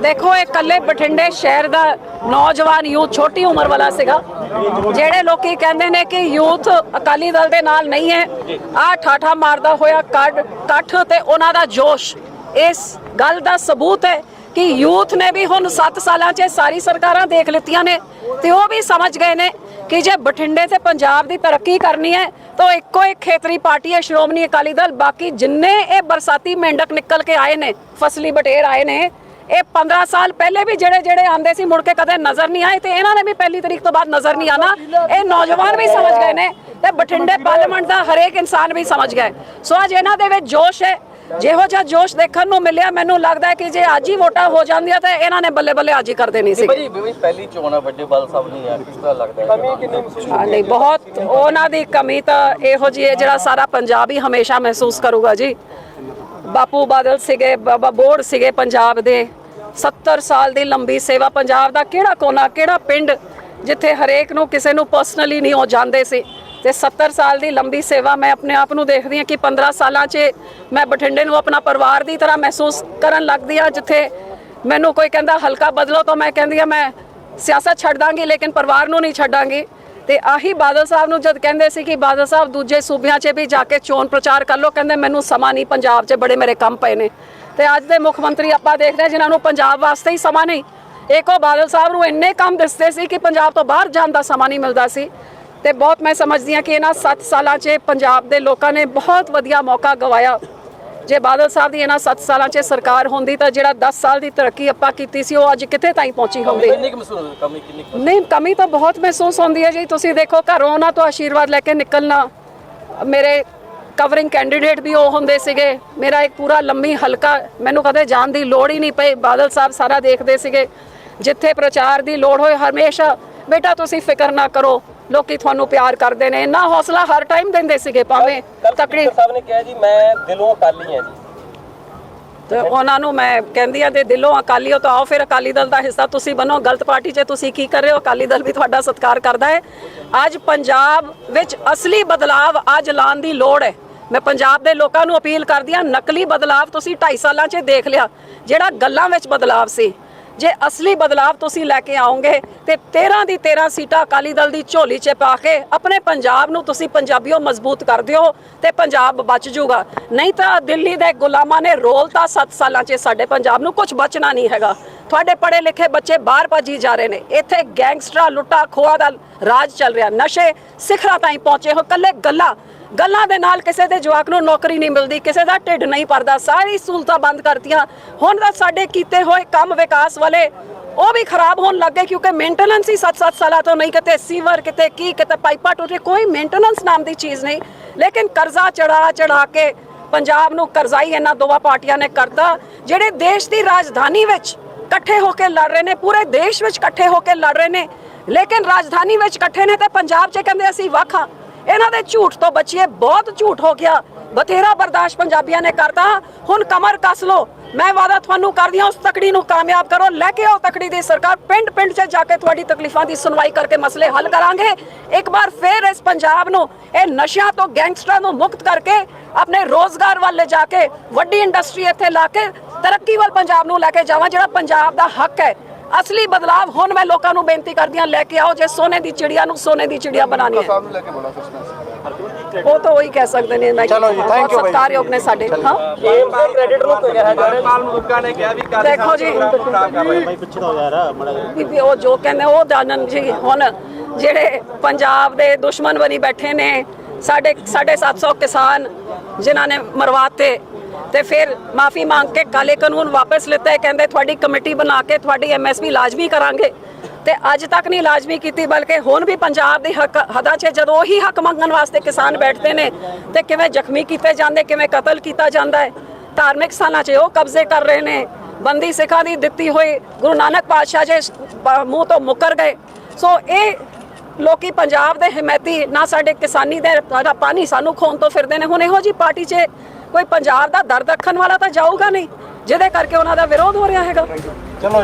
ਦੇਖੋ, ਇਹ ਕੱਲੇ ਬਠਿੰਡੇ ਸ਼ਹਿਰ ਦਾ ਨੌਜਵਾਨ ਯੂਥ, ਛੋਟੀ ਉਮਰ ਵਾਲਾ ਸੀਗਾ। ਜਿਹੜੇ ਲੋਕੀ ਕਹਿੰਦੇ ਨੇ ਕਿ ਯੂਥ ਅਕਾਲੀ ਦਲ ਦੇ ਨਾਲ ਨਹੀਂ ਹੈ। ਆ ਠਾਠਾ ਮਾਰਦਾ ਹੋਇਆ ਕੱਢ ਕੱਠ ਤੇ ਉਹਨਾਂ ਦਾ ਜੋਸ਼। ਇਸ ਗੱਲ ਦਾ ਸਬੂਤ ਹੈ ਕਿ ਯੂਥ ਨੇ ਵੀ ਹੁਣ 7 ਸਾਲਾਂ 'ਚ ਸਾਰੀ ਸਰਕਾਰਾਂ ਦੇਖ ਲਿੱਤੀਆਂ ਨੇ ਤੇ ਉਹ ਵੀ ਸਮਝ ਗਏ ਨੇ ਕਿ ਜੇ ਬਠਿੰਡੇ ਤੇ ਪੰਜਾਬ ਦੀ ਤਰੱਕੀ ਕਰਨੀ ਹੈ, ਤਾਂ ਇੱਕੋ ਇੱਕ ਖੇਤਰੀ ਪਾਰਟੀ ਹੈ, ਸ਼੍ਰੋਮਣੀ ਅਕਾਲੀ ਦਲ। ਬਾਕੀ ਜਿੰਨੇ ਇਹ ਬਰਸਾਤੀ ਮੇਂਢਕ ਨਿਕਲ ਕੇ ਆਏ ਨੇ, ਫਸਲੀ ਬਟੇਰ ਆਏ ਨੇ ਇਹ 15 ਸਾਲ ਪਹਿਲੇ ਵੀ ਜਿਹੜੇ ਜਿਹੜੇ ਆਂਦੇ ਸੀ ਮੁੜ ਕੇ ਕਦੇ ਨਜ਼ਰ ਨਹੀਂ ਆਏ ਤੇ ਇਹਨਾਂ ਨੇ ਵੀ ਪਹਿਲੀ ਤਰੀਕ ਤੋਂ ਬਾਅਦ ਨਜ਼ਰ ਨਹੀਂ ਆਣਾ ਇਹ ਨੌਜਵਾਨ ਵੀ ਸਮਝ ਗਏ ਨੇ ਤੇ ਬਠਿੰਡੇ ਪਾਰਲੀਮੈਂਟ ਦਾ ਹਰੇਕ ਇਨਸਾਨ ਵੀ ਸਮਝ ਗਿਆ ਹੈ। ਸੋ ਅੱਜ ਇਹਨਾਂ ਦੇ ਵਿੱਚ ਜੋਸ਼ ਹੈ। ਜਿਹੋ ਜਿਹਾ ਜੋਸ਼ ਦੇਖਣ ਨੂੰ ਮਿਲਿਆ ਮੈਨੂੰ ਲੱਗਦਾ ਹੈ ਕਿ ਜੇ ਅੱਜ ਹੀ ਵੋਟਾਂ ਹੋ ਜਾਂਦੀਆਂ ਤਾਂ ਇਹਨਾਂ ਨੇ ਬੱਲੇ ਬੱਲੇ ਅੱਜ ਹੀ ਕਰ ਦੇਣੀ ਸੀ। ਭਾਜੀ ਵੀ ਪਹਿਲੀ ਚੋਣ ਆ ਵੱਡੇ ਬਾਲ ਸਾਹਿਬ ਨਹੀਂ ਆ ਕਿਸ ਤਰ੍ਹਾਂ ਲੱਗਦਾ ਹੈ? ਕਮੀ ਕਿੰਨੀ ਮਹਿਸੂਸ ਹਾਂ, ਨਹੀਂ ਬਹੁਤ ਉਹਨਾਂ ਦੀ ਕਮੀ ਤਾਂ ਇਹੋ ਜਿਹੀ ਹੈ ਜਿਹੜਾ ਸਾਰਾ ਪੰਜਾਬ ਹੀ ਹਮੇਸ਼ਾ ਮਹਿਸੂਸ ਕਰੂਗਾ ਜੀ। ਬਾਪੂ ਬਾਦਲ ਸੀਗੇ ਬਾਬਾ ਬੋੜ ਸੀਗੇ ਪੰਜਾਬ ਦੇ। 70 ਸਾਲ ਦੀ ਲੰਬੀ ਸੇਵਾ ਪੰਜਾਬ ਦਾ ਕਿਹੜਾ ਕੋਨਾ, ਕਿਹੜਾ ਪਿੰਡ ਜਿੱਥੇ ਹਰੇਕ ਨੂੰ ਕਿਸੇ ਨੂੰ ਪਰਸਨਲੀ ਨਹੀਂ ਉਹ ਜਾਂਦੇ ਸੀ। ਤੇ 70 ਸਾਲ ਦੀ ਲੰਬੀ ਸੇਵਾ ਮੈਂ ਆਪਣੇ ਆਪ ਨੂੰ ਦੇਖਦੀ ਹਾਂ ਕਿ 15 ਸਾਲਾਂ 'ਚ ਮੈਂ ਬਠਿੰਡੇ ਨੂੰ ਆਪਣਾ ਪਰਿਵਾਰ ਦੀ ਤਰ੍ਹਾਂ ਮਹਿਸੂਸ ਕਰਨ ਲੱਗਦੀ ਆ ਜਿੱਥੇ ਮੈਨੂੰ ਕੋਈ ਕਹਿੰਦਾ ਹਲਕਾ ਬਦਲੋ ਤਾਂ ਮੈਂ ਕਹਿੰਦੀ ਆ ਮੈਂ ਸਿਆਸਤ ਛੱਡ ਦਾਂਗੀ, ਲੇਕਿਨ ਪਰਿਵਾਰ ਨੂੰ ਨਹੀਂ ਛੱਡਾਂਗੀ। ਤੇ ਆਹੀ ਬਾਦਲ ਸਾਹਿਬ ਨੂੰ ਜਦ ਕਹਿੰਦੇ ਸੀ ਕਿ ਬਾਦਲ ਸਾਹਿਬ ਦੂਜੇ ਸੂਬਿਆਂ 'ਚ ਵੀ ਜਾ ਕੇ ਚੋਣ ਪ੍ਰਚਾਰ ਕਰ ਲਓ, ਕਹਿੰਦੇ ਮੈਨੂੰ ਸਮਾਂ ਨਹੀਂ, ਪੰਜਾਬ 'ਚ ਬੜੇ ਮੇਰੇ ਕੰਮ ਪਏ ਨੇ। ਤੇ ਅੱਜ ਦੇ ਮੁੱਖ ਮੰਤਰੀ ਆਪਾਂ ਦੇਖਦੇ ਹਾਂ ਜਿਨ੍ਹਾਂ ਨੂੰ ਪੰਜਾਬ ਵਾਸਤੇ ਹੀ ਸਮਾਂ ਨਹੀਂ। ਇੱਕੋ ਬਾਦਲ ਸਾਹਿਬ ਨੂੰ ਇੰਨੇ ਕੰਮ ਦਿਸਦੇ ਸੀ ਕਿ ਪੰਜਾਬ ਤੋਂ ਬਾਹਰ ਜਾਣ ਦਾ ਸਮਾਂ ਨਹੀਂ ਮਿਲਦਾ ਸੀ। ਤੇ ਬਹੁਤ ਮੈਂ ਸਮਝਦੀ ਹਾਂ ਕਿ ਇਹਨਾਂ 7 ਸਾਲਾਂ 'ਚ ਪੰਜਾਬ ਦੇ ਲੋਕਾਂ ਨੇ ਬਹੁਤ ਵਧੀਆ ਮੌਕਾ ਗਵਾਇਆ। ਜੇ ਬਾਦਲ ਸਾਹਿਬ ਦੀ ਇਹਨਾਂ 7 ਸਾਲਾਂ 'ਚ ਸਰਕਾਰ ਹੁੰਦੀ ਤਾਂ ਜਿਹੜਾ 10 ਸਾਲ ਦੀ ਤਰੱਕੀ ਆਪਾਂ ਕੀਤੀ ਸੀ ਉਹ ਅੱਜ ਕਿੱਥੇ ਤਾਈਂ ਪਹੁੰਚੀ ਹੁੰਦੀ? ਨਹੀਂ ਕਮੀ ਤਾਂ ਬਹੁਤ ਮਹਿਸੂਸ ਹੁੰਦੀ ਹੈ ਜੀ। ਤੁਸੀਂ ਦੇਖੋ ਘਰੋਂ ਉਹਨਾਂ ਤੋਂ ਆਸ਼ੀਰਵਾਦ ਲੈ ਕੇ ਨਿਕਲਣਾ। ਮੇਰੇ ਕਵਰਿੰਗ ਕੈਂਡੀਡੇਟ ਵੀ ਉਹ ਹੁੰਦੇ ਸੀਗੇ। ਮੇਰਾ ਇੱਕ ਪੂਰਾ ਲੰਮੀ ਹਲਕਾ ਮੈਨੂੰ ਕਦੇ ਜਾਣ ਦੀ ਲੋੜ ਹੀ ਨਹੀਂ ਪਈ। ਬਾਦਲ ਸਾਹਿਬ ਸਾਰਾ ਦੇਖਦੇ ਸੀਗੇ। ਜਿੱਥੇ ਪ੍ਰਚਾਰ ਦੀ ਲੋੜ ਹੋਏ ਹਮੇਸ਼ਾ ਬੇਟਾ ਤੁਸੀਂ ਫਿਕਰ ਨਾ ਕਰੋ। ਲੋਕੀ ਤੁਹਾਨੂੰ ਪਿਆਰ ਕਰਦੇ ਨੇ। ਇੰਨਾ ਹੌਸਲਾ ਹਰ ਟਾਈਮ ਦਿੰਦੇ ਸੀਗੇ ਭਾਵੇਂ ਤਕੜੀ ਸਾਹਿਬ ਨੇ ਕਿਹਾ ਜੀ ਮੈਂ ਦਿਲੋਂ ਅਕਾਲੀ ਹਾਂ ਜੀ। ਤੇ ਉਹਨਾਂ ਨੂੰ ਮੈਂ ਕਹਿੰਦੀ ਆ ਤੇ ਦਿਲੋਂ ਅਕਾਲੀ ਹੋ ਤਾਂ ਆਓ ਫਿਰ ਅਕਾਲੀ ਦਲ ਦਾ ਹਿੱਸਾ ਤੁਸੀਂ ਬਣੋ। ਗਲਤ ਪਾਰਟੀ 'ਚ ਤੁਸੀਂ ਕੀ ਕਰ ਰਹੇ ਹੋ? ਅਕਾਲੀ ਦਲ ਵੀ ਤੁਹਾਡਾ ਸਤਿਕਾਰ ਕਰਦਾ ਹੈ। ਅੱਜ ਪੰਜਾਬ ਵਿੱਚ ਅਸਲੀ ਬਦਲਾਵ ਅੱਜ ਲਾਉਣ ਦੀ ਲੋੜ ਹੈ। ਮੈਂ ਪੰਜਾਬ ਦੇ ਲੋਕਾਂ ਨੂੰ ਅਪੀਲ ਕਰਦੀ ਹਾਂ, ਨਕਲੀ ਬਦਲਾਵ ਤੁਸੀਂ 2.5 ਸਾਲਾਂ 'ਚ ਦੇਖ ਲਿਆ, ਜਿਹੜਾ ਗੱਲਾਂ ਵਿੱਚ ਬਦਲਾਵ ਸੀ। ਜੇ ਅਸਲੀ ਬਦਲਾਵ ਤੁਸੀਂ ਲੈ ਕੇ ਆਉਂਗੇ ਤੇ 13 ਦੀ 13 ਸੀਟਾਂ ਅਕਾਲੀ ਦਲ ਦੀ ਝੋਲੀ 'ਚ ਪਾ ਕੇ ਆਪਣੇ ਪੰਜਾਬ ਨੂੰ ਤੁਸੀਂ ਪੰਜਾਬੀਓ ਮਜ਼ਬੂਤ ਕਰ ਦਿਓ ਤੇ ਪੰਜਾਬ ਬਚ ਜਾਊਗਾ ਨਹੀਂ ਤਾਂ ਦਿੱਲੀ ਦੇ ਗੁਲਾਮਾਂ ਨੇ ਰੋਲ ਤਾਂ 7 ਸਾਲਾਂ 'ਚ ਸਾਡੇ ਪੰਜਾਬ ਨੂੰ ਕੁਝ ਬਚਣਾ ਨਹੀਂ ਹੈਗਾ। ਤੁਹਾਡੇ ਪੜ੍ਹੇ ਲਿਖੇ ਬੱਚੇ ਬਾਹਰ ਭੱਜੀ ਜਾ ਰਹੇ ਨੇ। ਇੱਥੇ ਗੈਂਗਸਟਰਾਂ, ਲੁੱਟਾ ਖੋਆ ਦਾ ਰਾਜ ਚੱਲ ਰਿਹਾ। ਨਸ਼ੇ ਸਿਖਰਾਂ ਤਾਈਂ ਪਹੁੰਚੇ ਹੋ ਕੱਲੇ ਗੱਲਾਂ। ਗੱਲਾਂ ਦੇ ਨਾਲ ਕਿਸੇ ਦੇ ਜਵਾਕ ਨੂੰ ਨੌਕਰੀ ਨਹੀਂ ਮਿਲਦੀ, ਕਿਸੇ ਦਾ ਢਿੱਡ ਨਹੀਂ ਭਰਦਾ। ਸਾਰੀ ਸਹੂਲਤਾਂ ਬੰਦ ਕਰਤੀਆਂ। ਹੁਣ ਤਾਂ ਸਾਡੇ ਕੀਤੇ ਹੋਏ ਕੰਮ ਵਿਕਾਸ ਵਾਲੇ ਉਹ ਵੀ ਖਰਾਬ ਹੋਣ ਲੱਗ ਗਏ ਕਿਉਂਕਿ ਮੇਨਟੇਨੈਂਸ ਹੀ 7-7 ਸਾਲਾਂ ਤੋਂ ਨਹੀਂ, ਕਿਤੇ ਸੀਵਰ, ਕਿਤੇ ਕੀ, ਕਿਤੇ ਪਾਈਪਾਂ ਟੁੱਟੇ ਕੋਈ ਮੇਨਟੇਨੈਂਸ ਨਾਮ ਦੀ ਚੀਜ਼ ਨਹੀਂ। ਲੇਕਿਨ ਕਰਜ਼ਾ ਚੜਾ ਚੜਾ ਕੇ ਪੰਜਾਬ ਨੂੰ ਕਰਜ਼ਾਈ ਇਹਨਾਂ ਦੋਵਾਂ ਪਾਰਟੀਆਂ ਨੇ ਕਰਤਾ, ਜਿਹੜੇ ਦੇਸ਼ ਦੀ ਰਾਜਧਾਨੀ ਵਿੱਚ ਇਕੱਠੇ ਹੋ ਕੇ ਲੜ ਰਹੇ ਨੇ, ਪੂਰੇ ਦੇਸ਼ ਵਿੱਚ ਇਕੱਠੇ ਹੋ ਕੇ ਲੜ ਰਹੇ ਨੇ, ਲੇਕਿਨ ਰਾਜਧਾਨੀ ਵਿੱਚ ਇਕੱਠੇ ਨੇ ਤੇ ਪੰਜਾਬ 'ਚ ਕਹਿੰਦੇ ਅਸੀਂ ਵੱਖ ਇਹਨਾਂ ਦੇ ਝੂਠ ਤੋਂ ਬਚੀਏ, ਬਹੁਤ ਝੂਠ ਹੋ ਗਿਆ। ਬਥੇਰਾ ਬਰਦਾਸ਼ਤ ਪੰਜਾਬੀਆਂ ਨੇ ਕਰਤਾ। ਹੁਣ ਕਮਰ ਕੱਸ ਲੋ ਮੈਂ ਵਾਦਾ ਤੁਹਾਨੂੰ ਕਰਦੀ ਹਾਂ, ਉਸ ਤਕੜੀ ਨੂੰ ਕਾਮਯਾਬ ਕਰੋ। ਲੈ ਕੇ ਆਓ ਤਕੜੀ ਦੀ ਸਰਕਾਰ। ਪਿੰਡ ਪਿੰਡ 'ਚ ਜਾ ਕੇ ਤੁਹਾਡੀ ਤਕਲੀਫਾਂ ਦੀ ਸੁਣਵਾਈ ਕਰਕੇ ਮਸਲੇ ਹੱਲ ਕਰਾਂਗੇ। ਇੱਕ ਵਾਰ ਫੇਰ ਇਸ ਪੰਜਾਬ ਨੂੰ, ਇਹ ਨਸ਼ਿਆਂ ਤੋਂ, ਗੈਂਗਸਟਰਾਂ ਨੂੰ ਮੁਕਤ ਕਰਕੇ, ਆਪਣੇ ਰੋਜ਼ਗਾਰ ਵੱਲ ਲੈ ਜਾ ਕੇ, ਵੱਡੀ ਇੰਡਸਟਰੀ ਇੱਥੇ ਲਾ ਕੇ ਤਰੱਕੀ ਵੱਲ ਪੰਜਾਬ ਨੂੰ ਲੈ ਕੇ ਜਾਵਾਂ ਜਿਹੜਾ ਪੰਜਾਬ ਦਾ ਹੱਕ ਹੈ। ਅਸਲੀ ਬਦਲਾਵ ਹੁਣ ਮੈਂ ਲੋਕਾਂ ਨੂੰ ਬੇਨਤੀ ਕਰਦੀ ਹਾਂ ਲੈ ਕੇ ਆਓ ਜੇ ਸੋਨੇ ਦੀ ਚਿੜੀਆ ਨੂੰ ਸੋਨੇ ਦੀ ਚਿੜੀਆ ਬਣਾਣੀ ਹੈ। ਸਾਹਿਬ ਨੂੰ ਲੈ ਕੇ ਬੋਲਾ ਸਸਪੈਂਸ ਉਹ ਤਾਂ ਉਹੀ ਕਹਿ ਸਕਦੇ ਨੇ ਮੈਂ ਚਲੋ ਜੀ, thank you ਬਾਈ। ਸਤਿਕਾਰਯੋਗ ਨੇ ਸਾਡੇ। ਹਾਂ। ਏਮਸ ਦੇ ਕ੍ਰੈਡਿਟ ਨੂੰ ਕਿਹਾ ਜਾ ਰਿਹਾ? ਪਾਲ ਮਲੂਕਾ ਨੇ ਕਿਹਾ ਵੀ ਕਾਦੇ ਦੇਖੋ ਜੀ। ਭਾਈ ਪਿੱਛੇ ਹੋ ਯਾਰ ਮੜਾ ਵੀ ਵੀ ਉਹ ਜੋ ਕਹਿੰਦੇ ਉਹ ਜਾਣਨ ਜੀ ਹੁਣ ਜਿਹੜੇ ਪੰਜਾਬ ਦੇ ਦੁਸ਼ਮਣ ਬਣੀ ਬੈਠੇ ਨੇ ਸਾਡੇ ਸਾਡੇ 700 ਕਿਸਾਨ ਜਿਨ੍ਹਾਂ ਨੇ ਮਰਵਾਤੇ ਤੇ ਫਿਰ ਮਾਫੀ ਮੰਗ ਕੇ ਕਾਲੇ ਕਾਨੂੰਨ ਵਾਪਸ ਲਿੱਤੇ, ਕਹਿੰਦੇ ਤੁਹਾਡੀ ਕਮੇਟੀ ਬਣਾ ਕੇ ਤੁਹਾਡੀ ਐਮਐਸਪੀ ਲਾਜ਼ਮੀ ਕਰਾਂਗੇ। ਤੇ ਅੱਜ ਤੱਕ ਨਹੀਂ ਲਾਜ਼ਮੀ ਕੀਤੀ, ਬਲਕਿ ਹੁਣ ਵੀ ਪੰਜਾਬ ਦੇ ਹੱਕ ਹੱਦਾਂ 'ਚ ਜਦੋਂ ਉਹੀ ਹੱਕ ਮੰਗਣ ਵਾਸਤੇ ਕਿਸਾਨ ਬੈਠਦੇ ਨੇ ਤੇ ਕਿਵੇਂ ਜ਼ਖਮੀ ਕੀਤੇ ਜਾਂਦੇ, ਕਿਵੇਂ ਕਤਲ ਕੀਤਾ ਜਾਂਦਾ ਹੈ, ਧਾਰਮਿਕ ਸਥਾਨਾਂ 'ਚ ਉਹ ਕਬਜ਼ੇ ਕਰ ਰਹੇ ਨੇ, ਬੰਦੀ ਸਿੱਖਾਂ ਦੀ ਦਿੱਤੀ ਹੋਈ ਗੁਰੂ ਨਾਨਕ ਪਾਤਸ਼ਾਹ ਜੇ ਮੂੰਹ ਤੋਂ ਮੁੱਕਰ ਗਏ। ਸੋ ਇਹ ਲੋਕੀ ਪੰਜਾਬ ਦੇ ਹਮਾਇਤੀ ਨਾ ਸਾਡੇ ਕਿਸਾਨੀ ਦੇ ਦਾ ਪਾਣੀ ਸਾਨੂੰ ਖੋਣ ਤੋਂ ਫਿਰਦੇ ਨੇ। ਹੁਣ ਇਹੋ ਜੀ ਪਾਰਟੀ 'ਚ ਕੋਈ ਪੰਜਾਬ ਦਾ ਦਰਦ ਰੱਖਣ ਵਾਲਾ ਤਾਂ ਜਾਊਗਾ ਨਹੀਂ, ਜਿਹਦੇ ਕਰਕੇ ਉਹਨਾਂ ਦਾ ਵਿਰੋਧ ਹੋ ਰਿਹਾ ਹੈਗਾ। ਚਲੋ